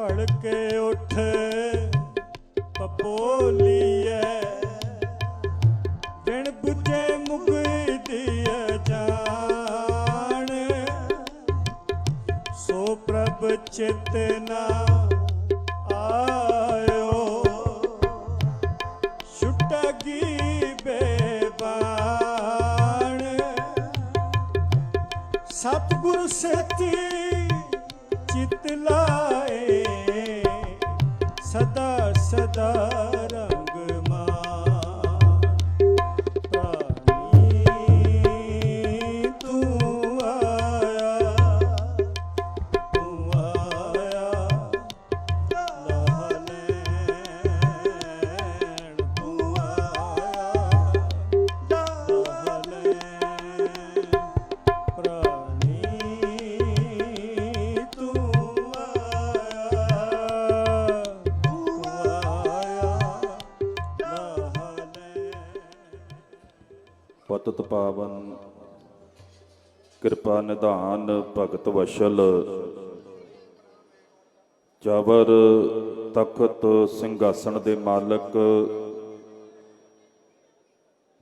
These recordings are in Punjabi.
ਭੜ ਕੇ ਉੱਠ ਪਪੋਲੀਐ ਬਿਨ ਬੁਝੇ ਮੁਗਦੀ ਜਾਣ। ਸੋ ਪ੍ਰਭ ਚਿੱਤਨਾ ਆਇਓ। ਛੁਟਗੀ ਬੇਬਾਨ ਸਤਿਗੁਰ ਸਤੀ ਚਿਤ ਲਾਏ ਕਿਰਪਾ ਨਿਧਾਨ ਭਗਤ ਵਸ਼ਲ। ਜਬਰ ਤਖਤ ਸਿੰਘਾਸਣ ਦੇ ਮਾਲਕ।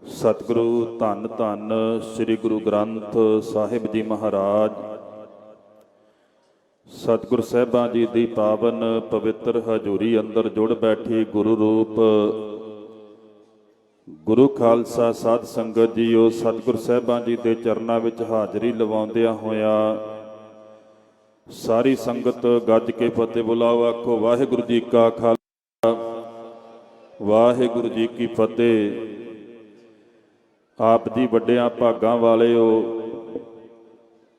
ਸਤਿਗੁਰੂ ਧੰਨ ਧੰਨ ਸ੍ਰੀ ਗੁਰੂ ਗ੍ਰੰਥ ਸਾਹਿਬ ਜੀ ਮਹਾਰਾਜ। ਸਤਿਗੁਰ ਸਾਹਿਬਾਂ ਜੀ ਦੀ ਪਾਵਨ ਪਵਿੱਤਰ ਹਜ਼ੂਰੀ ਅੰਦਰ ਜੁੜ ਬੈਠੀ ਗੁਰੂ ਰੂਪ ਗੁਰੂ ਖਾਲਸਾ ਸਾਧ ਸੰਗਤ ਜੀਓ ਸਤਿਗੁਰ ਸਾਹਿਬਾਂ ਜੀ ਦੇ ਚਰਨਾਂ ਵਿੱਚ ਹਾਜ਼ਰੀ ਲਵਾਉਂਦਿਆਂ ਹੋਇਆਂ ਸਾਰੀ ਸੰਗਤ ਗੱਜ ਕੇ ਫਤਿਹ ਬੁਲਾਓ, ਆਖੋ, ਵਾਹਿਗੁਰੂ ਜੀ ਕਾ ਖਾਲਸਾ, ਵਾਹਿਗੁਰੂ ਜੀ ਕੀ ਫਤਿਹ। ਆਪ ਜੀ ਵੱਡਿਆਂ ਭਾਗਾਂ ਵਾਲਿਓ,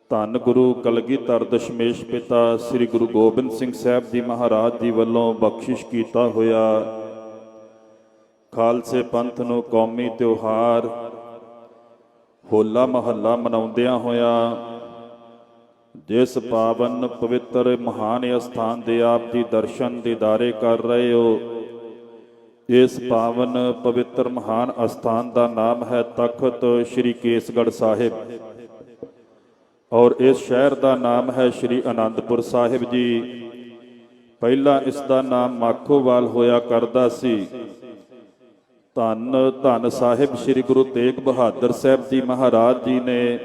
ਧੰਨ ਗੁਰੂ ਕਲਗੀਧਰ ਦਸ਼ਮੇਸ਼ ਪਿਤਾ ਸ੍ਰੀ ਗੁਰੂ ਗੋਬਿੰਦ ਸਿੰਘ ਸਾਹਿਬ ਜੀ ਮਹਾਰਾਜ ਜੀ ਵੱਲੋਂ ਬਖਸ਼ਿਸ਼ ਕੀਤਾ ਹੋਇਆ। ਖਾਲਸੇ ਪੰਥ ਨੂੰ ਕੌਮੀ ਤਿਉਹਾਰ ਹੋਲਾ ਮਹੱਲਾ ਮਨਾਉਂਦਿਆਂ ਹੋਇਆ ਜਿਸ ਪਾਵਨ ਪਵਿੱਤਰ ਮਹਾਨ ਅਸਥਾਨ ਦੇ ਆਪ ਜੀ ਦਰਸ਼ਨ ਦੀਦਾਰੇ ਕਰ ਰਹੇ ਹੋ, ਇਸ ਪਾਵਨ ਪਵਿੱਤਰ ਮਹਾਨ ਅਸਥਾਨ ਦਾ ਨਾਮ ਹੈ ਤਖਤ ਸ੍ਰੀ ਕੇਸਗੜ੍ਹ ਸਾਹਿਬ ਔਰ ਇਸ ਸ਼ਹਿਰ ਦਾ ਨਾਮ ਹੈ ਸ੍ਰੀ ਅਨੰਦਪੁਰ ਸਾਹਿਬ ਜੀ। ਪਹਿਲਾਂ ਇਸ ਦਾ ਨਾਮ ਮਾਖੋਵਾਲ ਹੋਇਆ ਕਰਦਾ ਸੀ। ਧੰਨ ਧੰਨ ਸਾਹਿਬ ਸ੍ਰੀ ਗੁਰੂ ਤੇਗ ਬਹਾਦਰ ਸਾਹਿਬ ਜੀ ਮਹਾਰਾਜ ਜੀ ਨੇ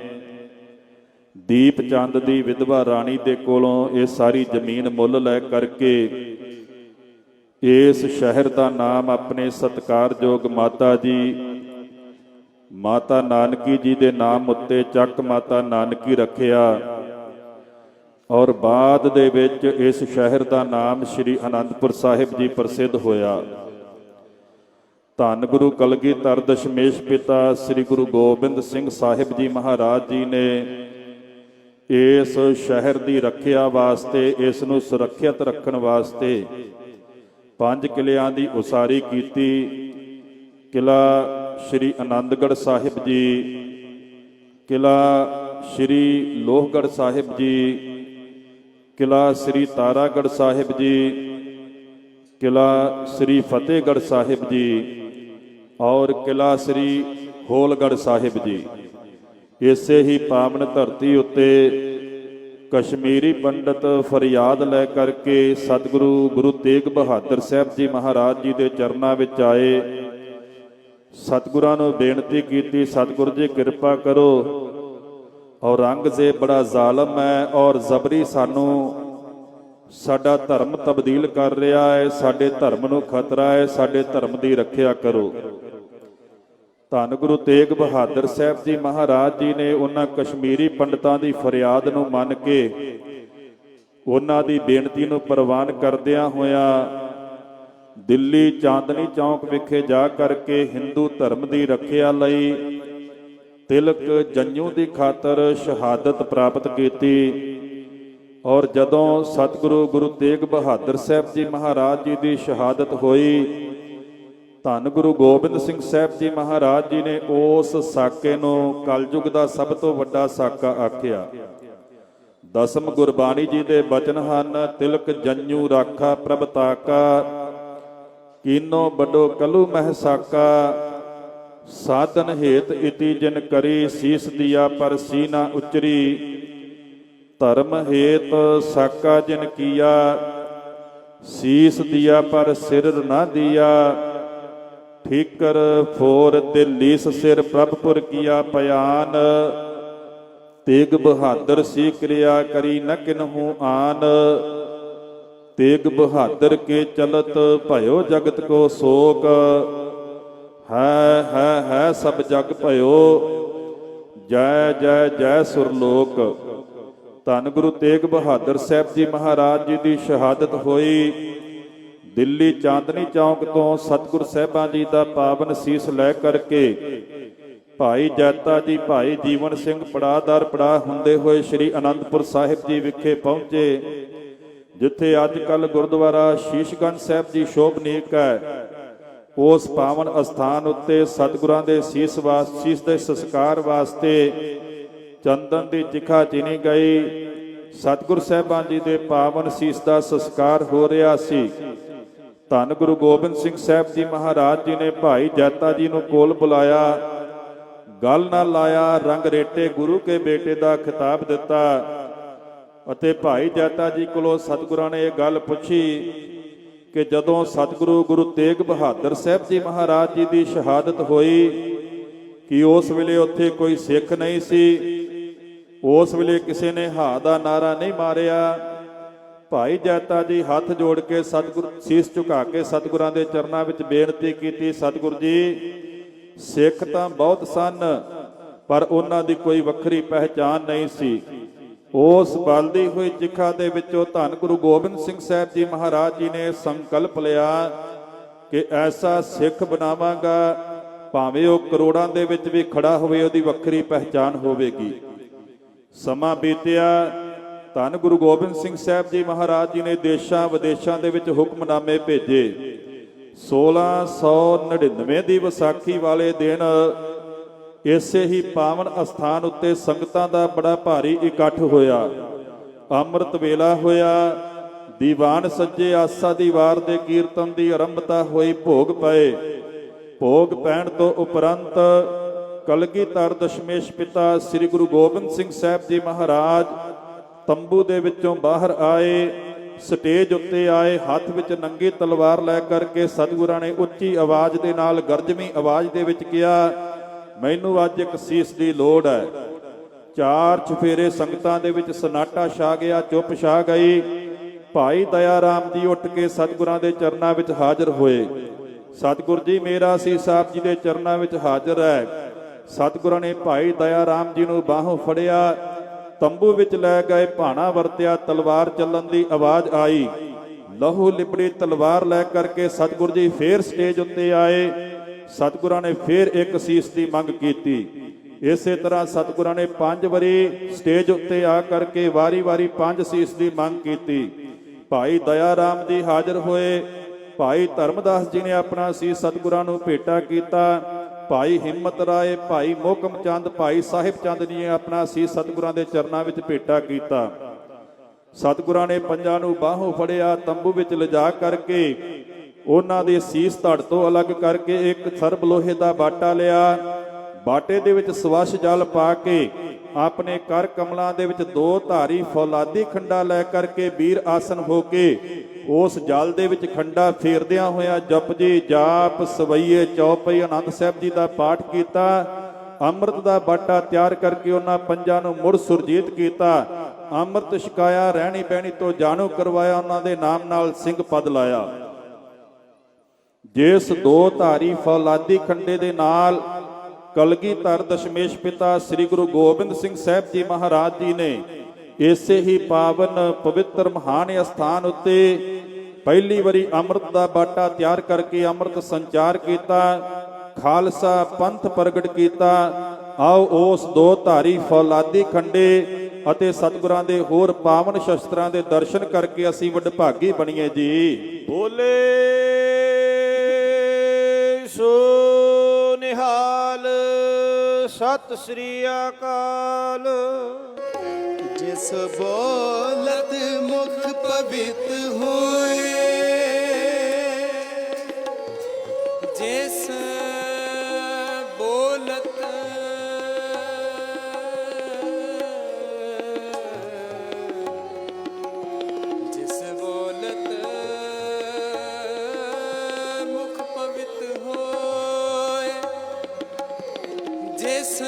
ਦੀਪ ਚੰਦ ਦੀ ਵਿਧਵਾ ਰਾਣੀ ਦੇ ਕੋਲੋਂ ਇਹ ਸਾਰੀ ਜ਼ਮੀਨ ਮੁੱਲ ਲੈ ਕਰਕੇ ਇਸ ਸ਼ਹਿਰ ਦਾ ਨਾਮ ਆਪਣੇ ਸਤਕਾਰਯੋਗ ਮਾਤਾ ਜੀ, ਮਾਤਾ ਨਾਨਕੀ ਜੀ ਦੇ ਨਾਮ ਉੱਤੇ ਚੱਕ ਮਾਤਾ ਨਾਨਕੀ ਰੱਖਿਆ ਔਰ ਬਾਅਦ ਦੇ ਵਿੱਚ ਇਸ ਸ਼ਹਿਰ ਦਾ ਨਾਮ ਸ੍ਰੀ ਅਨੰਦਪੁਰ ਸਾਹਿਬ ਜੀ ਪ੍ਰਸਿੱਧ ਹੋਇਆ। ਧੰਨ ਗੁਰੂ ਕਲਗੀਧਰ ਦਸ਼ਮੇਸ਼ ਪਿਤਾ ਸ੍ਰੀ ਗੁਰੂ ਗੋਬਿੰਦ ਸਿੰਘ ਸਾਹਿਬ ਜੀ ਮਹਾਰਾਜ ਜੀ ਨੇ ਇਸ ਸ਼ਹਿਰ ਦੀ ਰੱਖਿਆ ਵਾਸਤੇ, ਇਸ ਨੂੰ ਸੁਰੱਖਿਅਤ ਰੱਖਣ ਵਾਸਤੇ ਪੰਜ ਕਿਲਿਆਂ ਦੀ ਉਸਾਰੀ ਕੀਤੀ। ਕਿਲਾ ਸ੍ਰੀ ਆਨੰਦਗੜ੍ਹ ਸਾਹਿਬ ਜੀ, ਕਿਲਾ ਸ੍ਰੀ ਲੋਹਗੜ੍ਹ ਸਾਹਿਬ ਜੀ, ਕਿਲਾ ਸ੍ਰੀ ਤਾਰਾਗੜ੍ਹ ਸਾਹਿਬ ਜੀ, ਕਿਲਾ ਸ੍ਰੀ ਫਤਿਹਗੜ੍ਹ ਸਾਹਿਬ ਜੀ ਔਰ ਕਿਲਾ ਸ੍ਰੀ ਹੋਲਗੜ੍ਹ ਸਾਹਿਬ ਜੀ। ਇਸੇ ਹੀ ਪਾਵਨ ਧਰਤੀ ਉੱਤੇ ਕਸ਼ਮੀਰੀ ਪੰਡਤ ਫਰਿਆਦ ਲੈ ਕਰਕੇ ਸਤਿਗੁਰੂ ਗੁਰੂ ਤੇਗ ਬਹਾਦਰ ਸਾਹਿਬ ਜੀ ਮਹਾਰਾਜ ਜੀ ਦੇ ਚਰਨਾਂ ਵਿੱਚ ਆਏ। ਸਤਿਗੁਰਾਂ ਨੂੰ ਬੇਨਤੀ ਕੀਤੀ, ਸਤਿਗੁਰ ਜੀ, ਕਿਰਪਾ ਕਰੋ। ਔਰੰਗਜ਼ੇਬ ਬੜਾ ਜ਼ਾਲਮ ਹੈ ਔਰ ਜ਼ਬਰੀ ਸਾਨੂੰ ਸਾਡਾ ਧਰਮ ਤਬਦੀਲ ਕਰ ਰਿਹਾ ਹੈ, ਸਾਡੇ ਧਰਮ ਨੂੰ ਖਤਰਾ ਹੈ, ਸਾਡੇ ਧਰਮ ਦੀ ਰੱਖਿਆ ਕਰੋ। ਧੰਨ ਗੁਰੂ ਤੇਗ ਬਹਾਦਰ ਸਾਹਿਬ ਜੀ ਮਹਾਰਾਜ ਜੀ ਨੇ ਉਹਨਾਂ ਕਸ਼ਮੀਰੀ ਪੰਡਤਾਂ ਦੀ ਫਰਿਆਦ ਨੂੰ ਮੰਨ ਕੇ ਉਹਨਾਂ ਦੀ ਬੇਨਤੀ ਨੂੰ ਪ੍ਰਵਾਨ ਕਰਦਿਆਂ ਹੋਇਆਂ ਦਿੱਲੀ ਚਾਂਦਨੀ ਚੌਂਕ ਵਿਖੇ ਜਾ ਕਰਕੇ ਹਿੰਦੂ ਧਰਮ ਦੀ ਰੱਖਿਆ ਲਈ ਤਿਲਕ ਜੰਜੂ ਦੀ ਖਾਤਰ ਸ਼ਹਾਦਤ ਪ੍ਰਾਪਤ ਕੀਤੀ। ਔਰ ਜਦੋਂ ਸਤਿਗੁਰੂ ਗੁਰੂ ਤੇਗ ਬਹਾਦਰ ਸਾਹਿਬ ਜੀ ਮਹਾਰਾਜ ਜੀ ਦੀ ਸ਼ਹਾਦਤ ਹੋਈ, ਧੰਨ ਗੁਰੂ ਗੋਬਿੰਦ ਸਿੰਘ ਸਾਹਿਬ ਜੀ ਮਹਾਰਾਜ ਜੀ ਨੇ ਉਸ ਸਾਕੇ ਨੂੰ ਕਲਯੁਗ ਦਾ ਸਭ ਤੋਂ ਵੱਡਾ ਸਾਕਾ ਆਖਿਆ। ਦਸਮ ਗੁਰਬਾਣੀ ਜੀ ਦੇ ਬਚਨ ਹਨ, ਤਿਲਕ ਜੰਜੂ ਰਾਖਾ ਪ੍ਰਭ ਤਾਕਾ, ਕੀਨੋ ਵੱਡੋ ਕਲੂ ਮਹਿ ਸਾਕਾ, ਸਾਧਨ ਹੇਤ ਇਤੀ ਜਿਨ ਕਰੀ, ਸੀਸ ਦਿਆ ਪਰ ਸੀਨਾ ਉਚਰੀ। ਧਰਮ ਹੇਤ ਸਾਕਾ ਜਿਨ ਕੀਆ, ਸੀਸ ਦਿਆ ਪਰ ਸਿਰ ਨਾ ਦਿਆ। ਠੀਕਰ ਫੋਰ ਤੇ ਲੀਸ ਸਿਰ ਪ੍ਰਭਪੁਰ ਕੀਆ ਪਿਆਨ, ਤੇਗ ਬਹਾਦਰ ਸੀ ਕਿਰਿਆ ਕਰੀ ਨ ਕਿਨਹੂ ਆਨ। ਤੇਗ ਬਹਾਦਰ ਕੇ ਚਲਤ ਭਇਓ ਜਗਤ ਕੋ ਸੋਕ, ਹੈ ਹੈ ਹੈ ਸਭ ਜਗ ਭਇਓ। ਜੈ ਜੈ ਜੈ ਸੁਰਲੋਕ। ਧੰਨ ਗੁਰੂ ਤੇਗ ਬਹਾਦਰ ਸਾਹਿਬ ਜੀ ਮਹਾਰਾਜ ਜੀ ਦੀ ਸ਼ਹਾਦਤ ਹੋਈ। ਦਿੱਲੀ ਚਾਂਦਨੀ ਚੌਂਕ ਤੋਂ ਸਤਿਗੁਰ ਸਾਹਿਬਾਂ ਜੀ ਦਾ ਪਾਵਨ ਸੀਸ ਲੈ ਕਰਕੇ ਭਾਈ ਜੈਤਾ ਜੀ, ਭਾਈ ਜੀਵਨ ਸਿੰਘ ਪੜਾਦਾਰ ਪੜਾ ਹੁੰਦੇ ਹੋਏ ਸ੍ਰੀ ਅਨੰਦਪੁਰ ਸਾਹਿਬ ਜੀ ਵਿਖੇ ਪਹੁੰਚੇ, ਜਿੱਥੇ ਅੱਜ ਕੱਲ ਗੁਰਦੁਆਰਾ ਸ਼ੀਸ਼ਗੰਜ ਸਾਹਿਬ ਜੀ ਸ਼ੋਭਨੀਕ ਹੈ। ਉਸ ਪਾਵਨ ਅਸਥਾਨ ਉੱਤੇ ਸਤਿਗੁਰਾਂ ਦੇ ਸੀਸ ਵਾਸ, ਸੀਸ ਦੇ ਸੰਸਕਾਰ ਵਾਸਤੇ ਚੰਦਨ ਦੀ ਚਿਖਾ ਚਿਨੀ ਗਈ। ਸਤਿਗੁਰ ਸਾਹਿਬਾਨ ਜੀ ਦੇ ਪਾਵਨ ਸੀਸ ਦਾ ਸੰਸਕਾਰ ਹੋ ਰਿਹਾ ਸੀ। ਧੰਨ ਗੁਰੂ ਗੋਬਿੰਦ ਸਿੰਘ ਸਾਹਿਬ ਜੀ ਮਹਾਰਾਜ ਜੀ ਨੇ ਭਾਈ ਜਾਤਾ ਜੀ ਨੂੰ ਕੋਲ ਬੁਲਾਇਆ। ਗੱਲ ਨਾਲ ਲਾਇਆ, ਰੰਗ ਰੇਟੇ ਗੁਰੂ ਕੇ ਬੇਟੇ ਦਾ ਖਿਤਾਬ ਦਿੱਤਾ। ਅਤੇ ਭਾਈ ਜਾਤਾ ਜੀ ਕੋਲੋਂ ਸਤਿਗੁਰਾਂ ਨੇ ਇਹ ਗੱਲ ਪੁੱਛੀ ਕਿ ਜਦੋਂ ਸਤਿਗੁਰੂ ਗੁਰੂ ਤੇਗ ਬਹਾਦਰ ਸਾਹਿਬ ਜੀ ਮਹਾਰਾਜ ਜੀ ਦੀ ਸ਼ਹਾਦਤ ਹੋਈ, ਕਿ ਉਸ ਵੇਲੇ ਉੱਥੇ ਕੋਈ ਸਿੱਖ ਨਹੀਂ ਸੀ? ਉਸ ਵੇਲੇ ਕਿਸੇ ਨੇ ਹਾ ਦਾ ਨਾਰਾ ਨਹੀਂ ਮਾਰਿਆ। ਭਾਈ ਜੈਤਾ ਜੀ ਹੱਥ ਜੋੜ ਕੇ ਸਤਿਗੁਰ, ਸੀਸ ਝੁਕਾ ਕੇ ਸਤਿਗੁਰਾਂ ਦੇ ਚਰਨਾਂ ਵਿੱਚ ਬੇਨਤੀ ਕੀਤੀ, ਸਤਿਗੁਰ ਜੀ, ਸਿੱਖ ਤਾਂ ਬਹੁਤ ਸਨ, ਪਰ ਉਹਨਾਂ ਦੀ ਕੋਈ ਵੱਖਰੀ ਪਹਿਚਾਨ ਨਹੀਂ ਸੀ। ਉਸ ਬਲਦੀ ਹੋਈ ਚਿਖਾ ਦੇ ਵਿੱਚੋਂ ਧੰਨ ਗੁਰੂ ਗੋਬਿੰਦ ਸਿੰਘ ਸਾਹਿਬ ਜੀ ਮਹਾਰਾਜ ਜੀ ਨੇ ਸੰਕਲਪ ਲਿਆ ਕਿ ਐਸਾ ਸਿੱਖ ਬਣਾਵਾਂਗਾ, ਭਾਵੇਂ ਉਹ ਕਰੋੜਾਂ ਦੇ ਵਿੱਚ ਵੀ ਖੜਾ ਹੋਵੇ, ਉਹਦੀ ਵੱਖਰੀ ਪਹਿਚਾਨ ਹੋਵੇਗੀ। ਸਮਾਂ ਬੀਤਿਆ। ਧੰਨ ਗੁਰੂ ਗੋਬਿੰਦ ਸਿੰਘ ਸਾਹਿਬ ਜੀ ਮਹਾਰਾਜ ਜੀ ਨੇ ਦੇਸ਼ਾਂ ਵਿਦੇਸ਼ਾਂ ਦੇ ਵਿੱਚ ਹੁਕਮਨਾਮੇ ਭੇਜੇ। 1699 ਦੀ ਵਿਸਾਖੀ ਵਾਲੇ ਦਿਨ ਇਸੇ ਹੀ ਪਾਵਨ ਅਸਥਾਨ ਉੱਤੇ ਸੰਗਤਾਂ ਦਾ ਬੜਾ ਭਾਰੀ ਇਕੱਠ ਹੋਇਆ। ਅੰਮ੍ਰਿਤ ਵੇਲਾ ਹੋਇਆ। ਦੀਵਾਨ ਸੱਜੇ ਆਸਾ ਦੀ ਵਾਰ ਦੇ ਕੀਰਤਨ ਦੀ ਆਰੰਭਤਾ ਹੋਈ। ਭੋਗ ਪਏ। ਭੋਗ ਪੈਣ ਤੋਂ ਉਪਰੰਤ ਕਲਗੀਧਰ ਦਸ਼ਮੇਸ਼ ਪਿਤਾ ਸ੍ਰੀ ਗੁਰੂ ਗੋਬਿੰਦ ਸਿੰਘ ਸਾਹਿਬ ਜੀ ਮਹਾਰਾਜ ਤੰਬੂ ਦੇ ਵਿੱਚੋਂ ਬਾਹਰ ਆਏ ਸਟੇਜ ਉੱਤੇ ਆਏ ਹੱਥ ਵਿੱਚ ਨੰਗੀ ਤਲਵਾਰ ਲੈ ਕਰਕੇ ਸਤਿਗੁਰਾਂ ਨੇ ਉੱਚੀ ਆਵਾਜ਼ ਦੇ ਨਾਲ ਗਰਜਵੀਂ ਆਵਾਜ਼ ਦੇ ਵਿੱਚ ਕਿਹਾ ਮੈਨੂੰ ਅੱਜ ਇੱਕ ਸੀਸ ਦੀ ਲੋੜ ਹੈ ਚਾਰ ਚਫੇਰੇ ਸੰਗਤਾਂ ਦੇ ਵਿੱਚ ਸਨਾਟਾ ਛਾ ਗਿਆ ਚੁੱਪ ਛਾ ਗਈ ਭਾਈ ਦਇਆ ਰਾਮ ਜੀ ਉੱਠ ਕੇ ਸਤਿਗੁਰਾਂ ਦੇ ਚਰਨਾਂ ਵਿੱਚ ਹਾਜ਼ਰ ਹੋਏ ਸਤਿਗੁਰ ਜੀ ਮੇਰਾ ਸੀ ਸਾਹਿਬ ਜੀ ਦੇ ਚਰਨਾਂ ਵਿੱਚ ਹਾਜ਼ਰ ਹੈ ਸਤਿਗੁਰਾਂ ਨੇ ਭਾਈ ਦਇਆ ਰਾਮ ਜੀ ਨੂੰ ਬਾਹੋਂ ਫੜਿਆ, ਤੰਬੂ ਵਿੱਚ ਲੈ ਗਏ, ਭਾਣਾ ਵਰਤਿਆ, ਤਲਵਾਰ ਚੱਲਣ ਦੀ ਆਵਾਜ਼ ਆਈ। ਲਹੂ ਲਿਪੜੀ ਤਲਵਾਰ ਲੈ ਕਰਕੇ ਸਤਿਗੁਰ ਜੀ ਫੇਰ ਸਟੇਜ ਉੱਤੇ ਆਏ। ਸਤਿਗੁਰਾਂ ਨੇ ਫੇਰ ਇੱਕ ਸੀਸ ਦੀ ਮੰਗ ਕੀਤੀ। ਇਸੇ ਤਰ੍ਹਾਂ ਸਤਿਗੁਰਾਂ ਨੇ ਪੰਜ ਵਾਰੀ ਸਟੇਜ ਉੱਤੇ ਆ ਕਰਕੇ ਵਾਰੀ-ਵਾਰੀ ਪੰਜ ਸੀਸ ਦੀ ਮੰਗ ਕੀਤੀ। ਭਾਈ ਦਇਆ ਰਾਮ ਜੀ ਹਾਜ਼ਰ ਹੋਏ। ਭਾਈ ਧਰਮਦਾਸ ਜੀ ਨੇ ਆਪਣਾ ਸੀਸ ਸਤਿਗੁਰਾਂ ਨੂੰ ਭੇਟਾ ਕੀਤਾ। ਭਾਈ ਹਿੰਮਤ ਰਾਏ, ਭਾਈ ਮੋਹਕਮ ਚੰਦ, ਭਾਈ ਸਾਹਿਬ ਚੰਦ ਜੀ ਨੇ ਆਪਣਾ ਸੀਸ ਸਤਿਗੁਰਾਂ ਦੇ ਚਰਨਾਂ ਵਿੱਚ ਭੇਟਾ ਕੀਤਾ। ਸਤਿਗੁਰਾਂ ਨੇ ਪੰਜਾਂ ਨੂੰ ਬਾਹੋਂ ਫੜਿਆ, ਤੰਬੂ ਵਿੱਚ ਲਿਜਾ ਕਰਕੇ, ਉਹਨਾਂ ਦੇ ਸੀਸ ਧੜ ਤੋਂ ਅਲੱਗ ਕਰਕੇ ਇੱਕ ਸਰਬ ਲੋਹੇ ਦਾ ਬਾਟਾ ਲਿਆ। ਬਾਟੇ ਦੇ ਵਿੱਚ ਸਵਛ ਜਲ ਪਾ ਕੇ, ਆਪਣੇ ਕਰ ਕਮਲਾਂ ਦੇ ਵਿੱਚ ਦੋ ਧਾਰੀ ਫੌਲਾਦੀ ਖੰਡਾ ਲੈ ਕਰਕੇ ਵੀਰ ਆਸਨ ਹੋ ਕੇ ਉਸ ਜਲ ਦੇ ਵਿੱਚ ਖੰਡਾ ਫੇਰਦਿਆਂ ਹੋਇਆ ਜਪ ਜੀ, ਜਾਪ, ਸਵਈਏ ਚੌਪਈ, ਆਨੰਦ ਸਾਹਿਬ ਜੀ ਦਾ ਪਾਠ ਕੀਤਾ, ਅੰਮ੍ਰਿਤ ਦਾ ਬਾਟਾ ਤਿਆਰ ਕਰਕੇ ਉਹਨਾਂ ਪੰਜਾਂ ਨੂੰ ਮੁੜ ਸੁਰਜੀਤ ਕੀਤਾ, ਅੰਮ੍ਰਿਤ ਛਕਾਇਆ, ਰਹਿਣੀ ਬਹਿਣੀ ਤੋਂ ਜਾਣੂ ਕਰਵਾਇਆ, ਉਹਨਾਂ ਦੇ ਨਾਮ ਨਾਲ ਸਿੰਘ ਪਦ ਲਾਇਆ। ਜਿਸ ਦੋ ਧਾਰੀ ਫੌਲਾਦੀ ਖੰਡੇ ਦੇ ਨਾਲ ਕਲਗੀਧਰ ਦਸ਼ਮੇਸ਼ ਪਿਤਾ ਸ੍ਰੀ ਗੁਰੂ ਗੋਬਿੰਦ ਸਿੰਘ ਸਾਹਿਬ ਜੀ ਮਹਾਰਾਜ ਜੀ ਨੇ ਇਸੇ ਹੀ ਪਾਵਨ ਪਵਿੱਤਰ ਮਹਾਨ ਅਸਥਾਨ ਉੱਤੇ ਪਹਿਲੀ ਵਾਰੀ ਅੰਮ੍ਰਿਤ ਦਾ ਬਾਟਾ ਤਿਆਰ ਕਰਕੇ ਅੰਮ੍ਰਿਤ ਸੰਚਾਰ ਕੀਤਾ, ਖਾਲਸਾ ਪੰਥ ਪ੍ਰਗਟ ਕੀਤਾ। ਆਓ ਉਸ ਦੋ ਧਾਰੀ ਫੌਲਾਦੀ ਖੰਡੇ ਅਤੇ ਸਤਿਗੁਰਾਂ ਦੇ ਹੋਰ ਪਾਵਨ ਸ਼ਸਤਰਾਂ ਦੇ ਦਰਸ਼ਨ ਕਰਕੇ ਅਸੀਂ ਵਡਭਾਗੀ ਬਣੀਏ ਜੀ। ਬੋਲੇ ਸੋ ਨਿਹਾਲ, ਸਤਿ ਸ੍ਰੀ ਅਕਾਲ। ਤਿਸ ਬੋਲਤ ਮੁਖ ਪਵਿੱਤ ਹੋਏ। ਜਿਸ ਬੋਲਤ ਮੁਖ ਪਵਿੱਤ ਹੋਏ। ਜਿਸ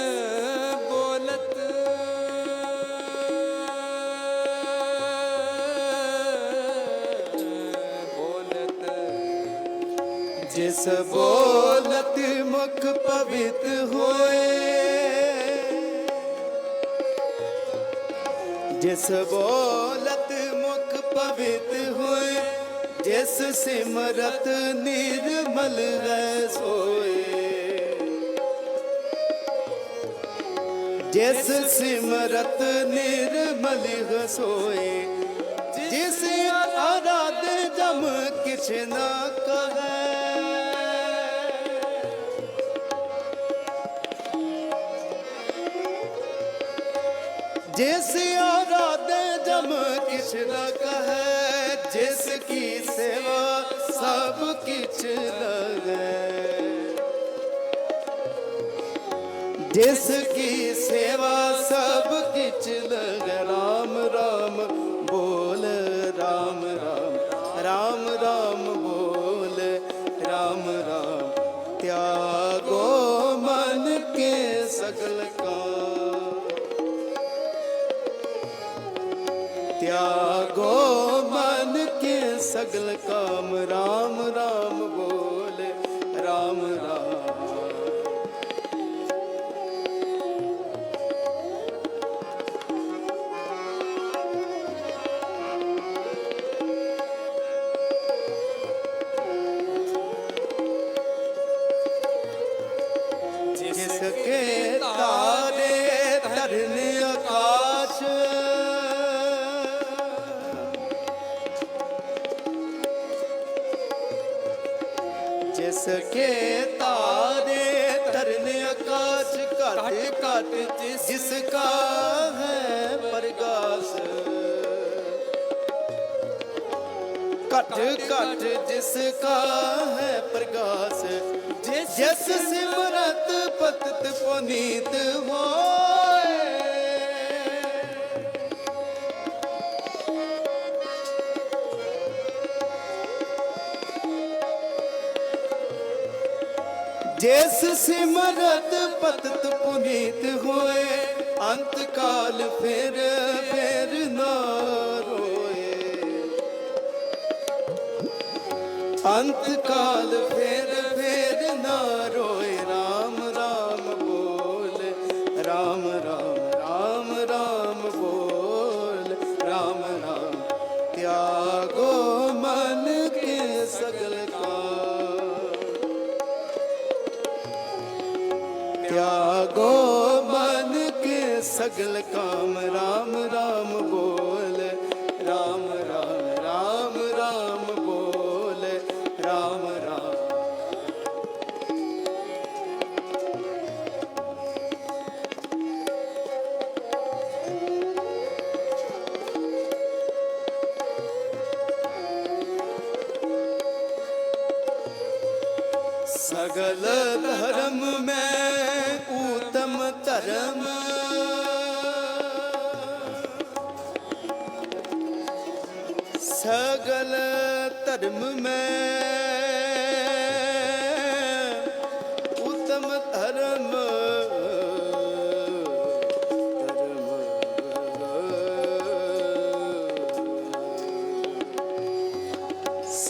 ਬੋਲਤ ਮੁਖ ਪਵਿੱਤ ਹੋਏ। ਜਿਸ ਬੋਲਤ ਮੁਖ ਪਵਿੱਤ ਹੋਏ, ਜਿਸ ਸਿਮਰਤ ਨਿਰਮਲ ਹੈ ਸੋਏ। ਜਿਸ ਸਿਮਰਤ ਨਿਰਮਲ ਹੈ ਸੋਏ, ਜਿਸ ਆਰਾਧ ਜਮ ਕਿਛ ਨਾ ਕਹੈ ਜਿਸ ਆਰਾਧੇ ਜਮ ਕਿਛ ਨ ਕਹੈ ਜਿਸ ਕੀ ਸੇਵਾ ਸਭ ਕਿਛ ਲਗੈ। ਜਿਸ ਸਿਮਰਤ ਪਤਤ ਪੁਨੀਤ ਹੋਏ ਅੰਤ ਕਾਲ ਫਿਰ ਫਿਰ ਨਾ ਰੋਏ। ਅੰਤ ਕਾਲ ਫਿਰ ਸਗਲ ਕਾਮ ਰਾਮ ਰਾਮ ਬੋਲ।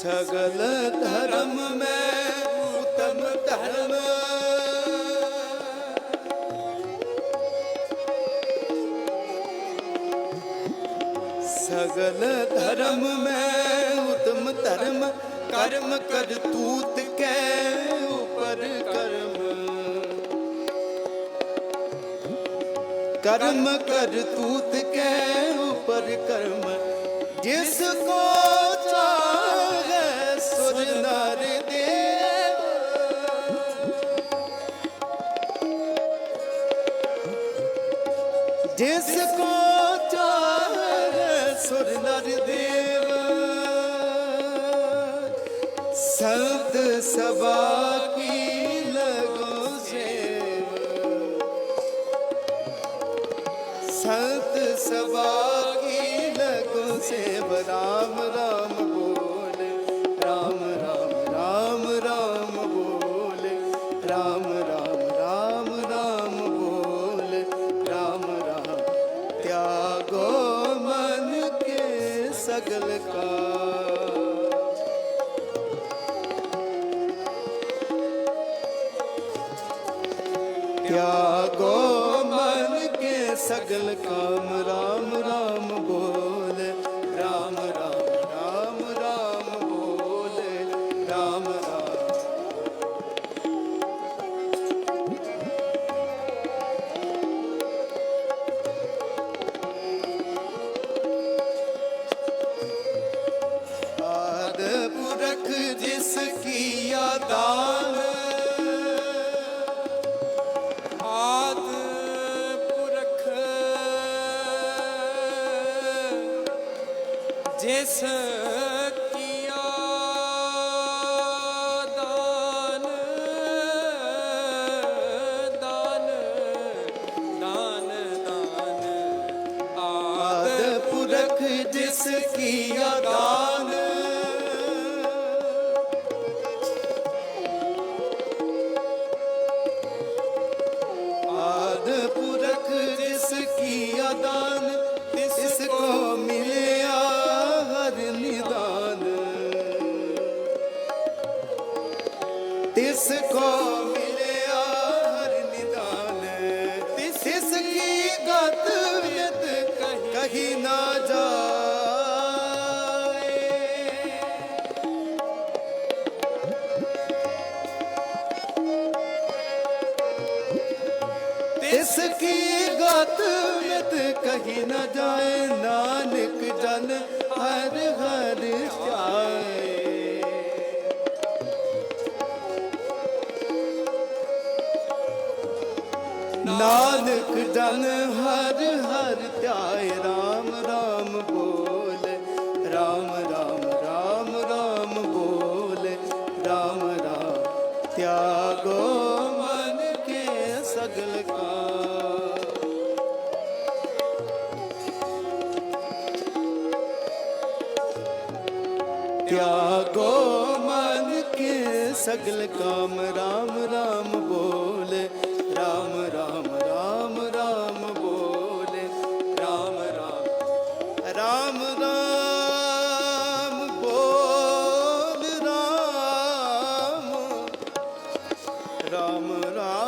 ਸਗਲ ਧਰਮ ਮੈਂ ਉਤਮ ਧਰਮ ਸਗਲ ਧਰਮ ਮੈਂ ਉਤਮ ਧਰਮ ਕਰਮ ਕਰ ਤੂਤ ਕੈ ਉਪਰ ਕਰਮ ਕਰਮ ਕਰ ਤੂਤ ਕੈ ਉਪਰ ਕਰਮ ਜਿਸ ਕੋ ਸਰਦਾਰ ਦੇ ਜਿਸ ਕੋ ਚਾਹੇ ਦੇਵ, ਸੰਤ ਸਭਾ ਕੀ ਲਗੋ ਸੇਵ। ਸੰਤ ਸਭਾ ਕੀ ਲਗੋ ਰਾਮ ਰਾਮ ਨਾਨਕ ਜਨ ਹਰ ਹਰ ਧਿਆਏ RAM RAM ਬੋਲੇ RAM RAM RAM RAM ਬੋਲੇ RAM RAM ਤਿਆਗੋ ਮਨ ਕੇ ਸਗਲ ਕਾ ਤਿਆਗੋ ਮਨ ਕੇ ਸਗਲ ਕਾਮ RAM ਰਾਮ ਰਾਮ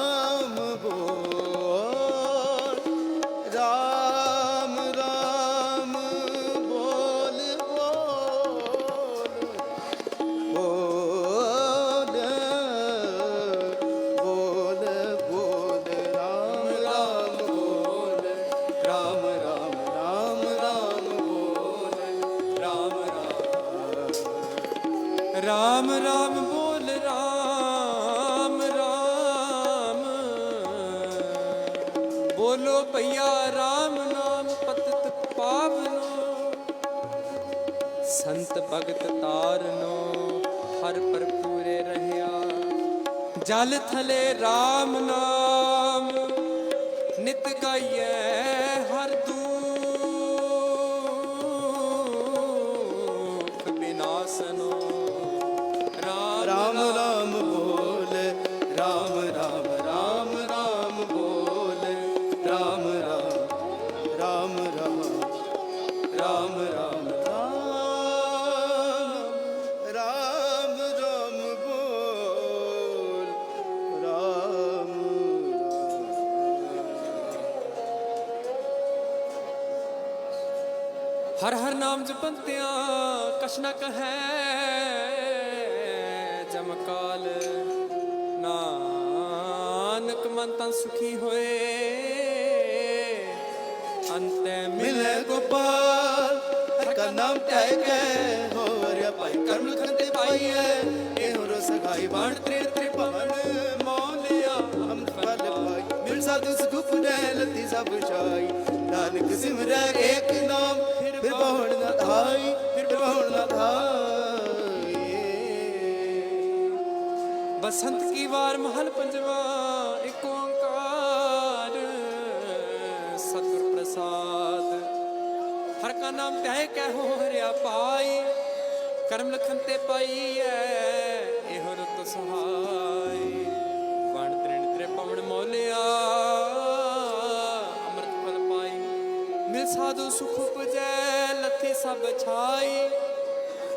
ਥਲੇ ਰਾਮ ਨਾਮ ਨਿਤ ਗਾਈਐ ਹਰ ਦੁਖ ਬਿਨਾਸਨੋ ਕਛ ਨ ਕਹੈ ਜਮਕਾਲ ਨਾਨਕ ਮਨ ਤਨ ਸੁਖੀ ਹੋਏ। ਅੰਤੈ ਮਿਲੇ ਮਿਲੇ ਗੋਪਾਲ ਹਰ ਕਾ ਨਾਮ ਧਿਆਏ ਗਏ ਹੋਰਿਆ ਭਾਈ ਕਰਮ ਖੰਤੇ ਪਾਈਐ। ਇਹੋ ਰੋ ਸਗਾਈ ਬਾਣ ਤ੍ਰਿਣ ਤ੍ਰਿਪਵਨ ਮੋਲਿਆ ਹਮ ਫਲ ਪਾਈ। ਮਿਲ ਸਾਧੂ ਸੁਖ ਨੇ ਲਤੀ ਸਭ ਛਾਈ। ਨਾਨਕ ਸਿਮਰੈ ਏਕ ਨਾਮ ਫਿਰ ਬਹੁਣ ਨਾ ਧਾਈ ਫਿਰ ਬਹੁਣ ਨਾ ਧਾਈ ਬਸੰਤ ਕੀ ਵਾਰ ਮਹਲ ਪੰਜਵਾ ਏਕ ਓੰਕਾਰ। ਸਤਿਗੁਰ ਪ੍ਰਸਾਦ। ਹਰ ਕਾ ਨਾਮ ਧਿਆਏ ਕਹਿ ਹੋ ਹਰਿਆ ਪਾਈ। ਕਰਮ ਲਖਨ ਤੇ ਪਾਈ ਐ, ਇਹੋ ਰਤ ਸਹਾਈ ਸਾਧੂ ਸੁਖ ਉਪਜੈ, ਲੱਥੀ ਸਭ ਛਾਈ।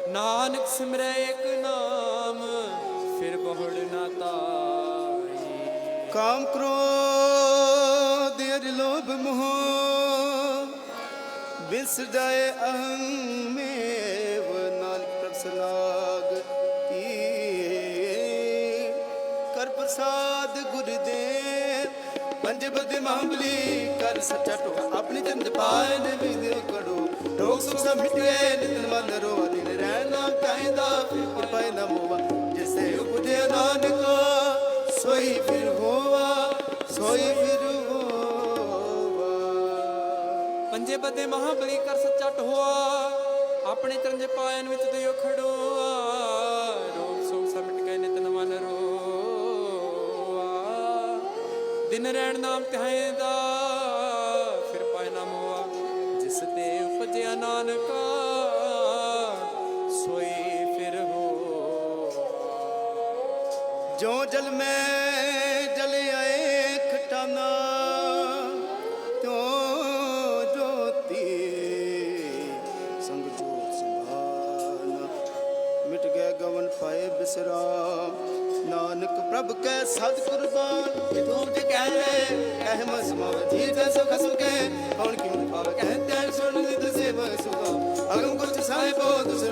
ਨਾਨਕ ਸਿਮਰੈ ਇੱਕ ਨਾਮ, ਫਿਰ ਬਹੁੜ ਨਾ ਤਾਈ ਕਾਮ ਕ੍ਰੋਧ ਮਾਰ ਲੋਭ ਮੋਹ, ਬਿਸ ਜਾਏ ਅਹੰ ਮੇਵ, ਨਾਨਕ ਪ੍ਰਸਨਾਗ ਕੀ ਕਰ ਪ੍ਰਸਾਦ ਗੁਰਦੇ ਬਦ ਮਾਂਬਲੀ ਕਰ ਸੱਚਾ ਟੋ ਆਪਣੀ ਚੰਦ ਪਾਏ ਨੇ ਵਿਦਿਓ ਕੜੋ। ਰੋਗ ਸੁਖ ਸਭ ਮਿਟ ਨਿਤਨ ਮਨ ਰੋ ਦਿਨ ਰਹਿ ਨਾ ਫਿਰ ਕਿਰਪਾ ਨਾ ਮੋਵਾ ਜਿਸੇ ਉਪਜੇ ਨਾਨਕ ਸੋਈ ਫਿਰ ਹੋਵਾ ਸੋਈ ਫਿਰ ਹੋਵਾ। ਪੰਜੇ ਬੱਦੇ ਮਹਾਬਲੀ ਕਰ ਸੱਚਾ ਟੋਆ ਆਪਣੇ ਚਰਨ ਪਾਇਨ ਵਿੱਚ ਦਿਓ ਖੜੋਆ। ਦਿਨ ਰਹਿਣ ਨਾਮ ਧਿਆਏ ਦਾ, ਫਿਰ ਪਾਇ ਨਾ ਮੋਆ ਜਿਸ ਤੇ ਉਪਜਿਆ ਨਾਨਕਾ, ਸੋਈ ਫਿਰ ਹੋ ਜੋ ਜਲ ਮੈਂ ਪ੍ਰਭ ਕੈ ਸਤ ਤੂੰ ਜੇ ਕਹਿ ਲੈ ਕਹਿ ਮਸਮਾ ਜੀ ਜੈ ਸੁਖ ਸੁਖੇ। ਕੌਣ ਕੀ ਮੁਖ ਪਾਵੇ ਸੁਣ ਨਿਤ ਸੇਵ ਸੁਗਾ ਅਗਮ ਕੁਛ ਸਾਹਿਬੋ ਦੁਸਰ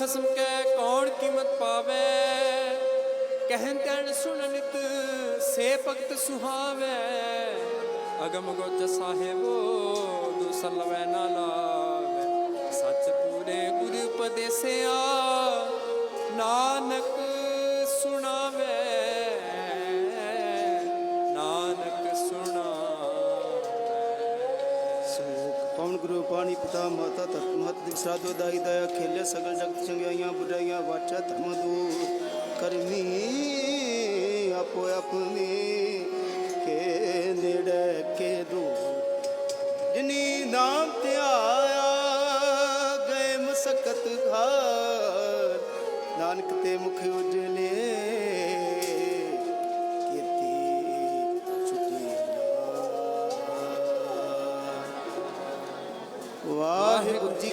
ਖਸਮ ਕੈ ਕੌਣ ਕੀਮਤ ਪਾਵੇ? ਕਹਿਨ ਤੈਨ ਸੁਣ ਨਿਤ ਸੇ ਭਗਤ ਸੁਹਾਵੇ। ਅਗਮ ਗੋਚ ਸਾਹਿਬੋ, ਦੂਸਰ ਲਵੈ ਨਾ ਲਾਵੇ। ਸੱਚ ਪੂਰੇ ਗੁਰੂ ਉਪਦੇਸਿਆ, ਨਾਨਕ ਪਵਨ ਗੁਰੂ ਪਾਣੀ ਪਿਤਾ ਮਾਤਾ ਤਤ ਮਤ ਦਿਖ ਦਾਈ ਦਇਆ ਖੇਲੇ ਸਗਲ ਜਗਤ ਚੰਗਿਆਈਆਂ ਬੁਰਾਈਆਂ ਵਾਚਾ ਧਰਮ ਦੂਰ ਕਰਮੀ ਆਪੋ ਆਪਣੀ ਕੇ ਨੇੜੇ ਕੇ ਦੂਰ। ਜਿਨੀ ਨਾਮ ਧਿਆਇਆ ਗਏ ਮਸਕਤ ਘਰ। ਨਾਨਕ ਤੇ ਮੁਖ ਉਜਲੇ